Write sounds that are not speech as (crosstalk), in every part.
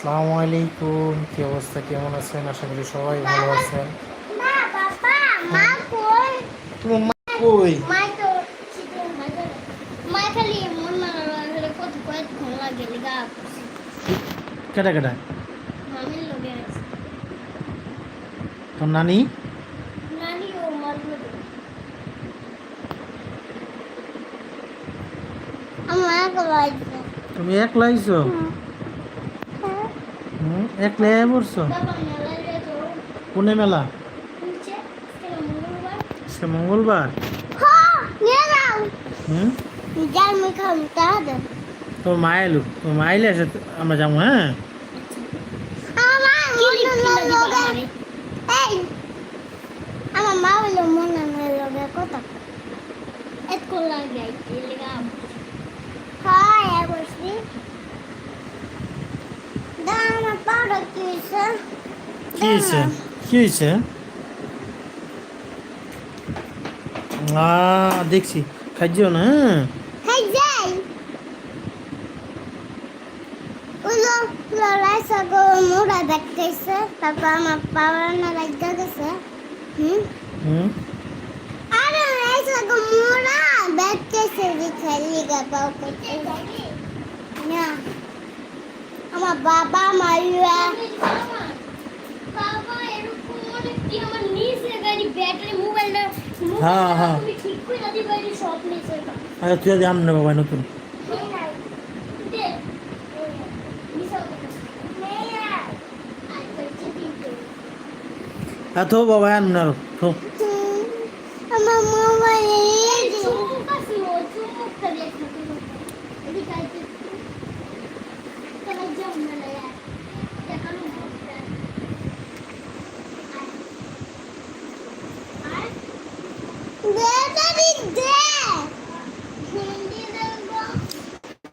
আসসালামু আলাইকুম কি অবস্থা কেমন আছেন? আশা করি সবাই ভালো আছেন। তোমার মা কই? কেটা কেটা তোর নানি? তুমি একলা আইছো? হুম। একলা পড়ছো? তো কোনে মেলা? সে মঙ্গলবার? হ্যাঁ তা দে তোর মা এলো। তোর মা এলে এসে আমরা যাব হ্যাঁ? আমার মা বলে মনে লগে কথা। এত লাগে লিগা। হাই বসবি দানা পাড়া কিসে কি হয়েছে কি হয়েছে দেখছি খাইছিও না দেখতেছে তারপর আমার পাওয়ার না লাগা গেছে হুম হুম আরে এই সাগো মোড়া দেখতেছে যে খেলি গা পাও করতে না আমার বাবা মারিয়া বাবা এরকম অনেক কি আমার নিচে গাড়ি ব্যাটারি মোবাইলটা হ্যাঁ, হ্যাঁ। আচ্ছা তুই আজ আম নে বাবা নতুন। হ্যাঁ তো। বাবা আন না তো আমার মোবাইল চুমুক আছে ও চুমুকটা দেখো এদিকে আইতে তোমার জম না লাগে দেখানো দে দে দে হিন্দি দেবো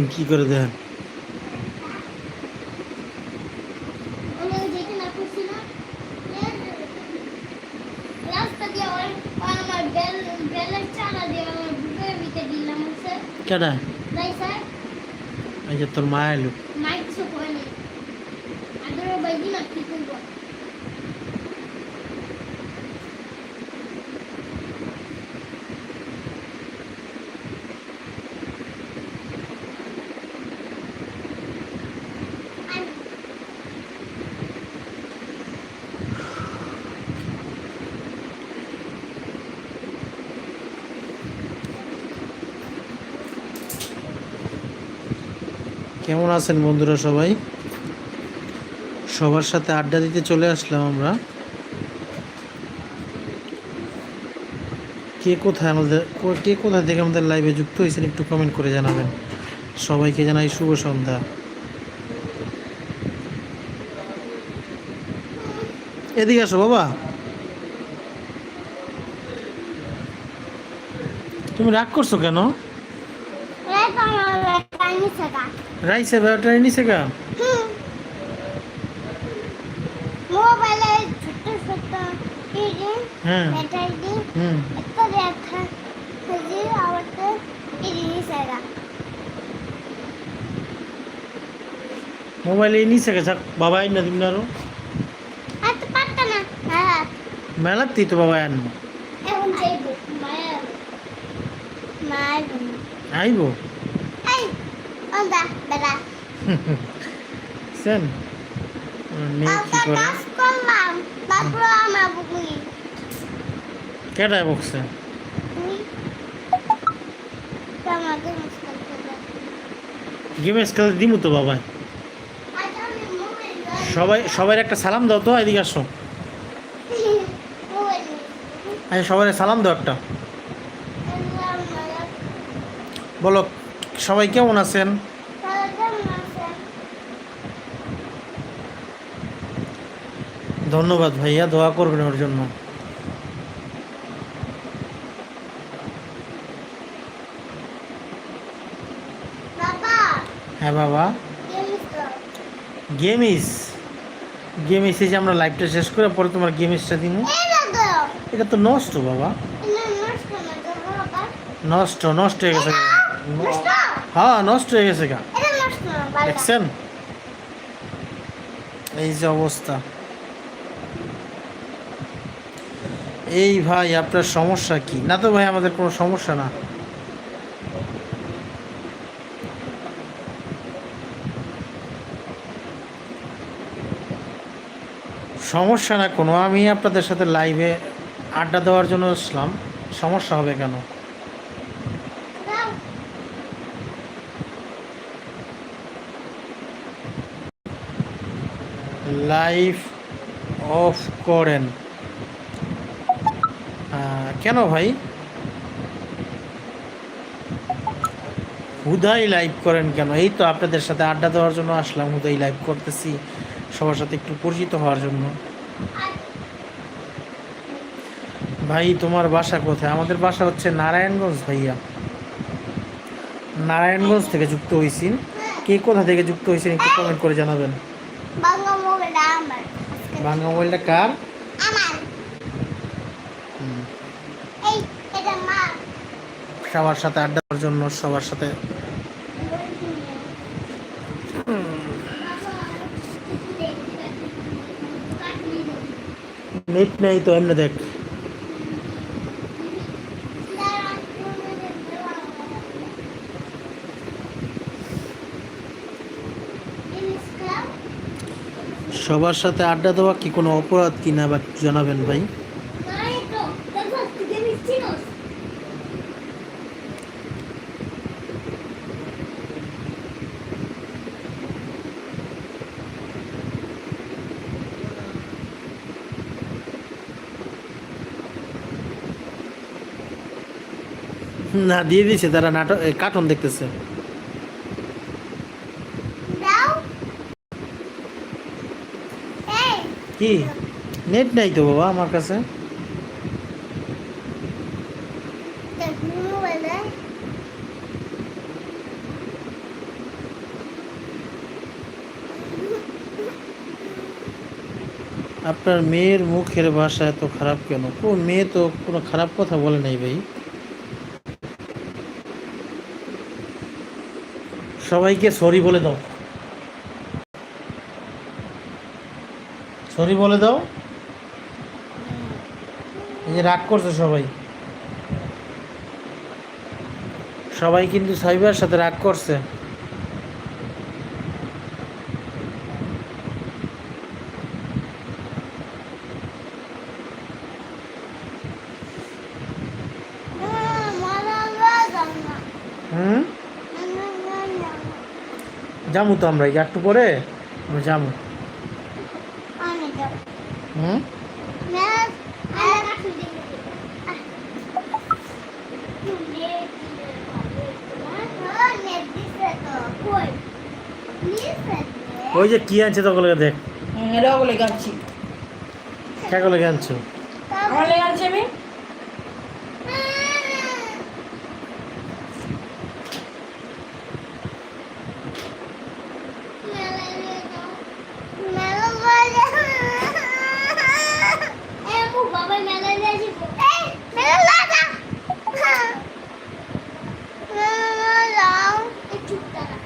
বুকের কি করে দেখেন কেডা যে তোর মা এলো মাইক কিছু কয়নি আগের বাইদি না কি করব কেমন আছেন বন্ধুরা সবাই। সবার সাথে আড্ডা দিতে চলে আসলাম আমরা। কে কোথায় আমাদের কে কোথায় থেকে আমাদের লাইভে যুক্ত হয়েছেন একটু কমেন্ট করে জানাবেন। সবাইকে জানাই শুভ সন্ধ্যা। এদিকে আসো বাবা। তুমি রাগ করছ কেন? রাইসে ব্যাটারি নিচে গা মোবাইলে ছোট ছোট হ্যাঁ। ব্যাটারি হুম। এত দেখা খুঁজি আবার মোবাইলে নিচে গেছে বাবা আইন না তুমি আরও। হ্যাঁ। মেলাতেই তো বাবা মায়া। মায়া আইবো। বেলা সেন মেয়ে কি করে করলাম তারপর আমার বকছে তুই আমাকে মুশকিল করে গেমে খেলতে দিমু তো বাবা সবাই সবাই একটা সালাম দাও তো এদিকে আসো আচ্ছা সবাই সালাম দাও একটা বলো সবাই কেমন আছেন? ধন্যবাদ ভাইয়া দোয়া করবেন ওর জন্য। হ্যাঁ বাবা। গেমিস তো। গেম ইস গেম ইসে যে আমরা লাইভটা শেষ করে পরে তোমার গেম ইসটা দিন এটা তো নষ্ট বাবা। নষ্ট নষ্ট হয়ে গেছে। হ্যাঁ নষ্ট হয়ে গেছে গা। দেখছেন? এই যে অবস্থা। এই ভাই আপনার সমস্যা কি? না তো ভাই আমাদের কোনো সমস্যা না। সমস্যা না কোনো। আমি আপনাদের সাথে লাইভে আড্ডা দেওয়ার জন্য আসলাম। সমস্যা হবে কেন? লাইভ অফ করেন। কেন ভাই? হুদাই লাইভ করেন কেন? এই তো আপনাদের সাথে আড্ডা দেওয়ার জন্য আসলাম, হুদাই লাইভ করতেছি, সবার সাথে একটু পরিচিত হওয়ার জন্য। ভাই, তোমার বাসা কোথায়? আমাদের বাসা হচ্ছে নারায়ণগঞ্জ ভাইয়া। নারায়ণগঞ্জ থেকে যুক্ত হয়েছি কে কোথা থেকে যুক্ত হয়েছেন একটু কমেন্ট করে জানাবেন। বাংলা মোবাইলটা কার? সবার সাথে আড্ডা দেওয়ার জন্য সবার সাথে। নেট নেই তো এমনি দেখ। সবার সাথে আড্ডা দেওয়া কি কোনো অপরাধ কিনা বা জানাবেন ভাই? না, দিয়ে দিয়েছে, তারা নাটক কার্টুন দেখতেছে দাও এই কি? নেট নাই তো বাবা আমার কাছে। আপনার মেয়ের মুখের ভাষা এত খারাপ কেন? কোন মেয়ে তো কোনো খারাপ কথা বলে নাই ভাই। সবাইকে সরি বলে দাও। সরি বলে দাও। এই যে রাগ করছে সবাই। সবাই কিন্তু সাইবার সাথে রাগ করছে। হুম? যামু তো আমরা একটু পরে? আমরা যামু। হুম ওই যে কি আনছে দেখ। বলে গাচ্ছি কে লেগে আনছো আমার লেগে আনছি আমি বাবা মেলা নিয়ে আসব এই মেলা লাগা মেলা একটু টাকা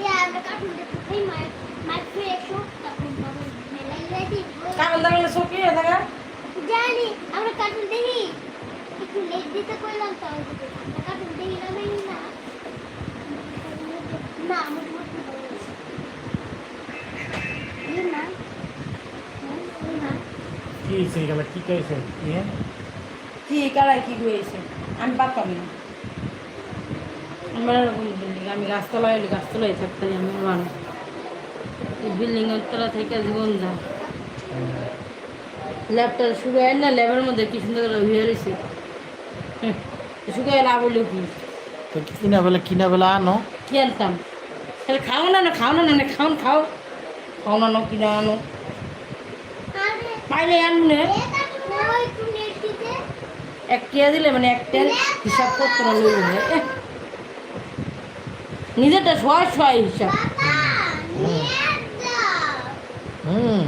ইয়া আমরা কার্টুন দেখতে পাই মাই মাই ফ্রেশো তারপর বাবা মেলা নিয়ে আসব কাগজ লাগালে সকি হয়ে থাকা জানি আমরা কার্টুন দেখি একটু লেট দিতে কইলাম তো আমরা কার্টুন দেখি না দেখি না না আমার মতো না না কি হয়েছে এখানে কি হয়েছে কি কারাই কি হয়েছে আমি বাদ পাবি না বলি দিলি, আমি গাছতলায় এলি গাছতলায় থাকতাম আমি মানুষ। এই বিল্ডিং এর তলা থেকে জীবন যা। ল্যাবটা শুরু হয় না ল্যাবের মধ্যে কি সুন্দর করে হয়ে রয়েছে শুরু হয় লাভ হলো কি কিনা বেলা কিনা বেলা আনো। কি আনতাম? তাহলে খাও না না খাও না না না, খাও খাও। খাও না না কিনা আনো। পাইলে না। দিতে এক টিয়া দিলে মানে একটা হিসাব করতে না না। নিজেরটা ছয় ছয় হিসাব বাবা নেট দাও হুম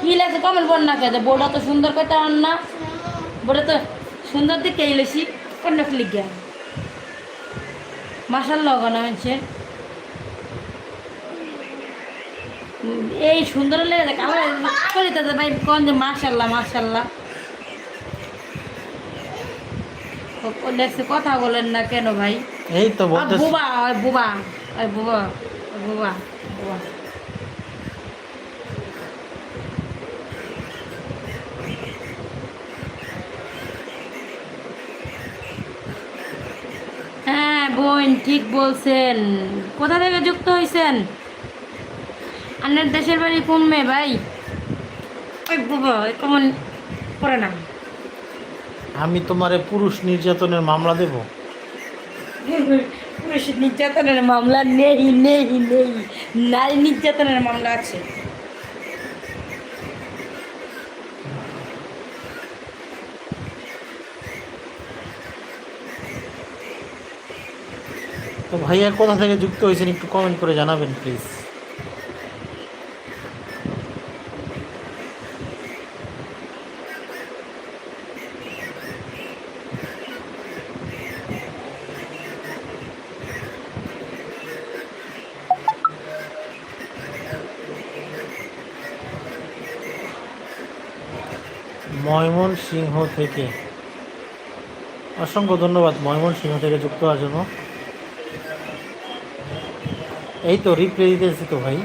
কি লাগছে কমেন্ট না কে তো সুন্দর কথা না। বোর্ডে তো সুন্দর দিকে এলেছি কন্যা ফিলিক গিয়া হয়েছে এই সুন্দর লেগে দেখ আমার করি তো ভাই কোন যে মাসাল্লাহ মাসাল্লাহ দেখছে কথা বলেন না কেন ভাই? এই তো বুবা ওই বুবা। ওই বুবা বুবা বুবা হ্যাঁ বোন ঠিক বলছেন। কোথা থেকে যুক্ত হয়েছেন আপনার দেশের বাড়ি কোন মেয়ে ভাই? ওই বুবা কেমন করে না আমি তোমারে পুরুষ নির্যাতনের মামলা দেব। (laughs) পুরুষ নির্যাতনের মামলা নেই নেই নেই। নারী নির্যাতনের মামলা আছে। তো ভাইয়া কোথা থেকে যুক্ত হয়েছেন একটু কমেন্ট করে জানাবেন প্লিজ ময়মন সিংহ থেকে। অসংখ্য ধন্যবাদ ময়মন সিংহ থেকে যুক্ত হওয়ার জন্য। এই তো রিপ্লে দিতেছি তো ভাই।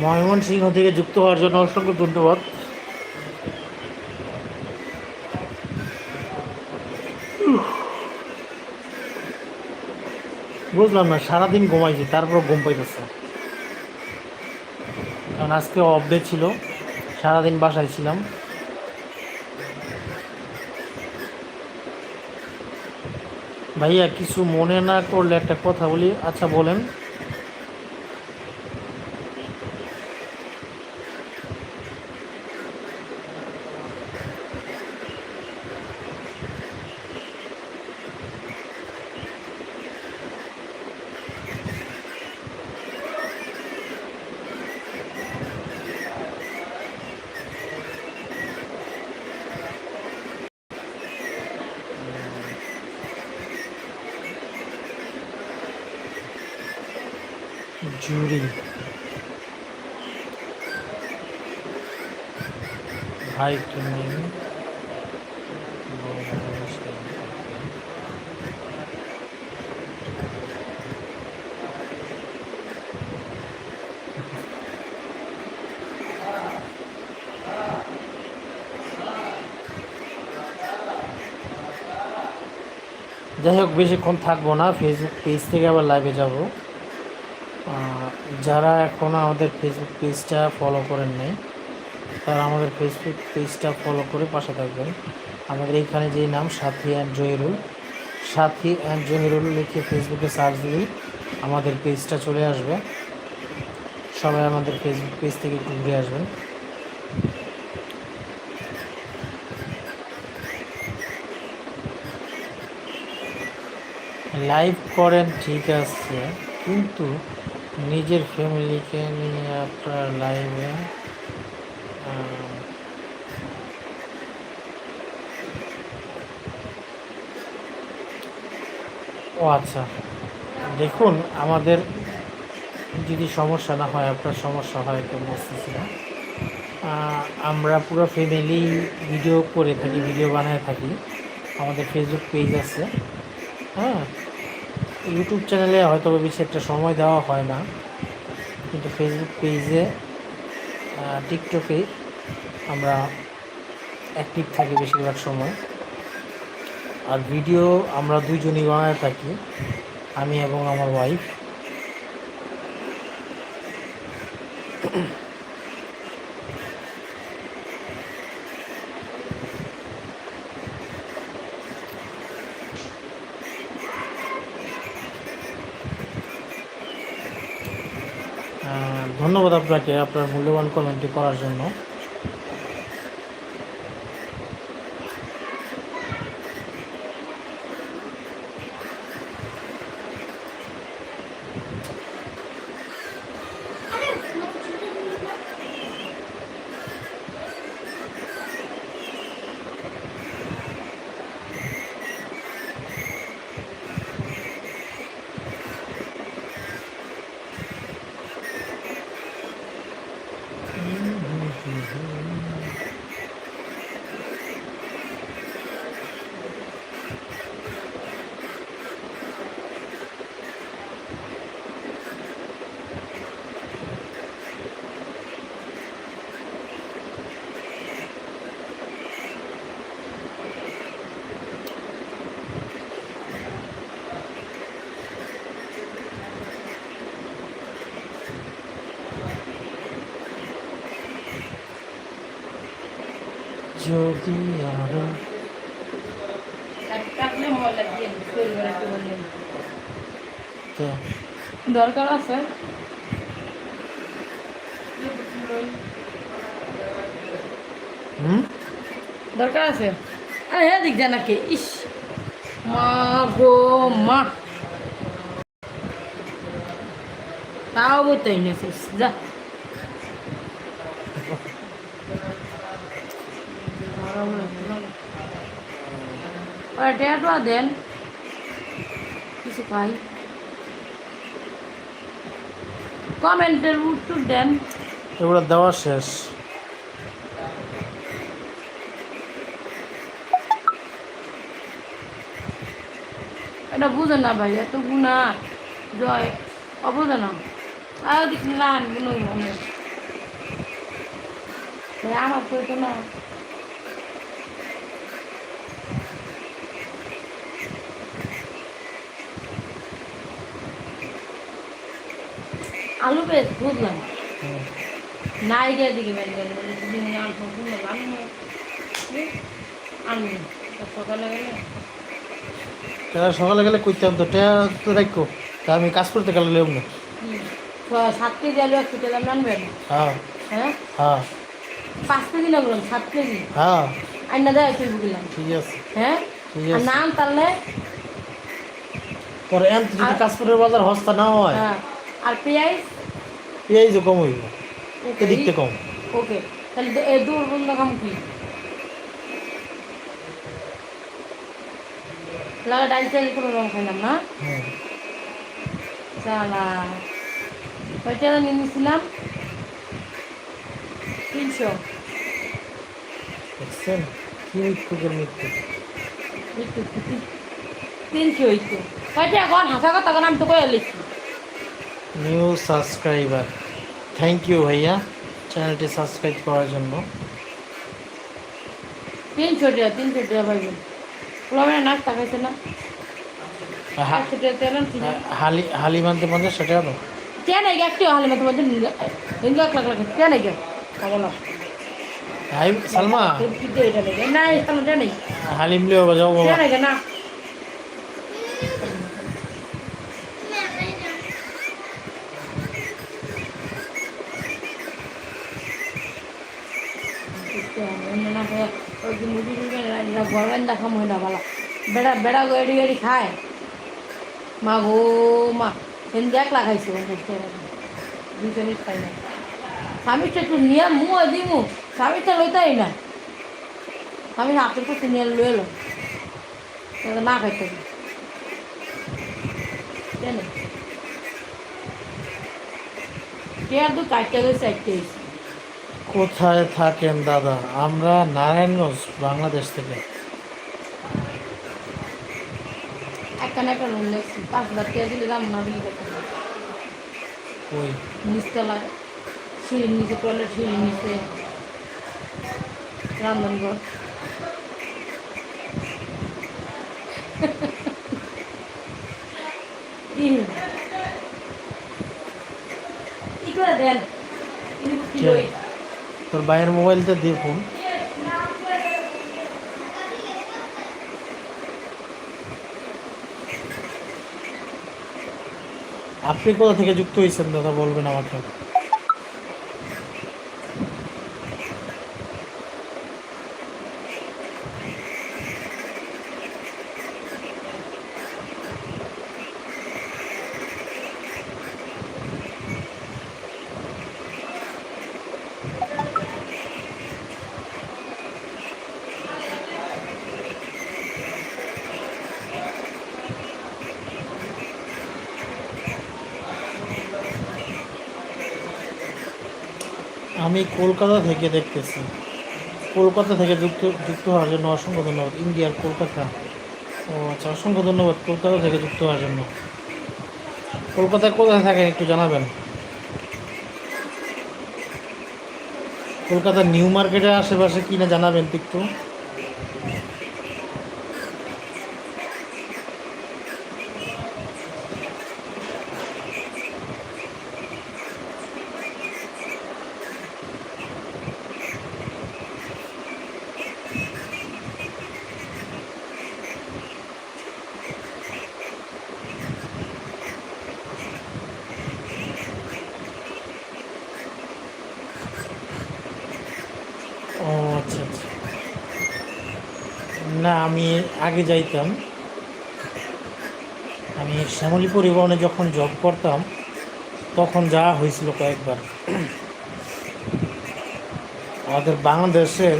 ময়মন সিংহ থেকে যুক্ত হওয়ার জন্য অসংখ্য ধন্যবাদ। বুঝলাম না, সারাদিন ঘুমাইছি, তারপর ঘুম পাইতেছে। কারণ আজকে অফ ডে ছিল, সারাদিন বাসায় ছিলাম। ভাইয়া কিছু মনে না করলে একটা কথা বলি। আচ্ছা বলেন। জুরি ভাই তুমি যাই হোক বেশিক্ষণ থাকব না। ফেসবুক পেজ থেকে আবার লাইভে যাব। যারা এখনও আমাদের ফেসবুক পেজটা ফলো করেন নাই, তারা আমাদের ফেসবুক পেজটা ফলো করে পাশে থাকবেন। আমাদের এইখানে যে নাম, সাথী and Zahirul. Sathi and Zahirul লিখে ফেসবুকে সার্চ দিলেই আমাদের পেজটা চলে আসবে। সবাই আমাদের ফেসবুক পেজ থেকে একটু ঘুরে আসবেন। লাইভ করেন, ঠিক আছে। কিন্তু নিজের ফ্যামিলিকে নিয়ে আপনার লাইভে ও আচ্ছা। দেখুন, আমাদের যদি সমস্যা না হয়, আপনার সমস্যা হয় তো বুঝতেছি না। আমরা পুরো ফ্যামিলি ভিডিও করে থাকি ভিডিও বানায় থাকি। আমাদের ফেসবুক পেজ আছে। হ্যাঁ? ইউটিউব চ্যানেলে হয়তো বেশি একটা সময় দেওয়া হয় না। কিন্তু ফেসবুক পেজে টিকটকে আমরা অ্যাক্টিভ থাকি বেশিরভাগ সময়। আর ভিডিও আমরা দুইজনই বানায় থাকি, আমি এবং আমার ওয়াইফ আহ, ধন্যবাদ আপনাকে আপনার মূল্যবান কমেন্টটি করার জন্য। দরকার আছে? দরকার আছে? আরে হ্যাঁ দিক যা নাকি ইস। মা গো মা। তাও বইতেই নেছিস যা। ওরা টেয়াটা দেন। কিছু পাই। কমেন্টের উত্তর দেন। এগুলো দেওয়া শেষ। এটা বুঝে না ভাই এত গুণা জয় অবুঝে না আর লান গুণ মনে আমার তো না। আলু পেস্ট বুঝলাম। নাই দিয়ে দিকে বের করে আলু বুঝলাম আলু আলু সকালে গেলে? সকালে গেলে কইতাম তো রাখো তা আমি কাজ করতে গেলে লেব না। সাত কেজি আলু এক কেজি দাম আনবেন? হ্যাঁ। হ্যাঁ? হ্যাঁ। পাঁচ কেজি না বললাম সাত কেজি? হ্যাঁ। আইনা দেয় তুই ঠিক আছে। হ্যাঁ? আর আছে। নাম তাহলে? পরে এম যদি কাশপুরের বাজার হস্তা না হয়। হ্যাঁ। আর পেঁয়াজ? এই যে কম হইব এদিকতে কম। ওকে তাহলে এই দূর বন্ধ কাম কি? লাগা ডাল চাল কোনো রকম খাইলাম না? হুম চালা। কয়টা নিয়ে নিয়েছিলাম তিনশো। দেখছেন কি মৃত্যুকের মৃত্যু একটু তিনশো একটু। কয়টা? এখন হাসা কথা আমি তো কয়ে লিখছি নিউ সাবস্ক্রাইবার থ্যাংক ইউ ভাইয়া। চ্যানেলটি সাবস্ক্রাইব করার জন্য। তিনশো টাকা তিনশো টাকা ভাই প্রবলেম নাক তাকাইছে না? হালি হালি মানতে মানতে সেটা হলো কেন এই একটু হালি মানতে মানতে হিন্দু এক লাখ লাখ কেন এই না। সালমা? না হালিম লিও বাজাও বাবা। কেন গরমের দেখা মহিলা ভালো বেড়া বেড়া গড়ি গড়ি খায়। মা গো, মা কিন্তু এক লাগাইছি দুজনে খাই না স্বামীটা একটু নিয়ে মু দিমু। স্বামীটা লইতাই না। আমি না আপনার কাছে নিয়ে লই এলো না খাইতে কেন কে আর কাটতে গেছে চাইতে কোথায় থাকেন দাদা? আমরা নারায়ণগঞ্জ, বাংলাদেশ থেকে। একটা না একটা লেগছি পাঁচ হাজার টাকা দিলে দাম না দিলে দেখতে না। সিঁড়ির নিচে টয়লেট সিঁড়ির নিচে। রান্ধনঘর ই ই করে দেন? ইনি কি কে? লই? তোর ভাইয়ের মোবাইলতে দেখুন আপনি কোথা থেকে যুক্ত হয়েছেন দাদা বলবেন আমাকে? আমি কলকাতা থেকে দেখতেছি। কলকাতা থেকে যুক্ত যুক্ত হওয়ার জন্য অসংখ্য ধন্যবাদ। ইন্ডিয়ার কলকাতা। ও আচ্ছা অসংখ্য ধন্যবাদ কলকাতা থেকে যুক্ত হওয়ার জন্য। কলকাতায় কোথায় থাকেন একটু জানাবেন? কলকাতার নিউ মার্কেটের আশেপাশে কিনা জানাবেন একটু ও আচ্ছা আচ্ছা না আমি আগে যাইতাম। আমি শ্যামলী পরিবহনে যখন জব করতাম, তখন যাওয়া হয়েছিল কয়েকবার। আমাদের বাংলাদেশের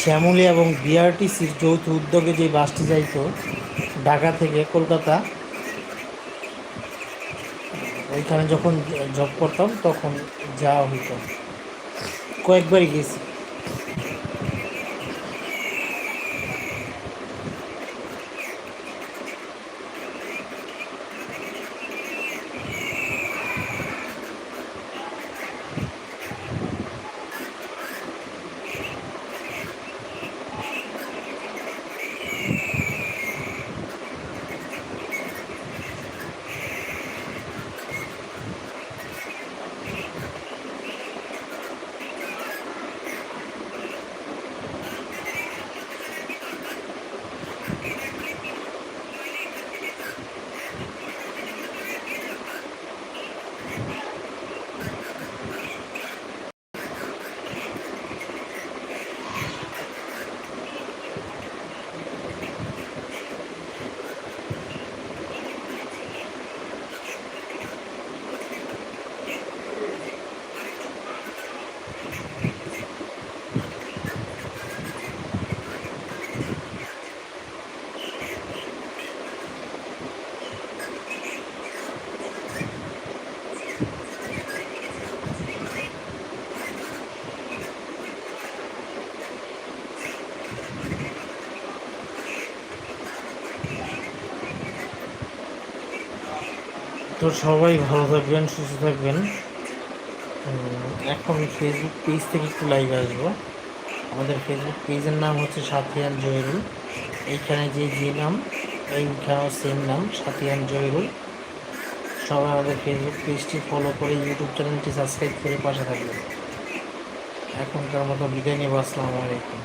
শ্যামলী এবং বিআরটিসির যৌথ উদ্যোগে যে বাসটি যাইত, ঢাকা থেকে কলকাতা, ওইখানে যখন জব করতাম, তখন যাওয়া হইত। কয়েকবারই গেছি। তো সবাই ভালো থাকবেন, সুস্থ থাকবেন। এখন ফেসবুক পেজ থেকে একটু লাইভ আসব। আমাদের ফেসবুক পেজের নাম হচ্ছে সাথিয়ান জহিরুল। এইখানে যে যে নাম এইখানেও সেম নাম, সাথিয়ান জহিরুল। সবাই আমাদের ফেসবুক পেজটি ফলো করে ইউটিউব চ্যানেলটি সাবস্ক্রাইব করে পাশে থাকবেন। এখনকার মতো বিদায় নেব, আসসালামু আলাইকুম।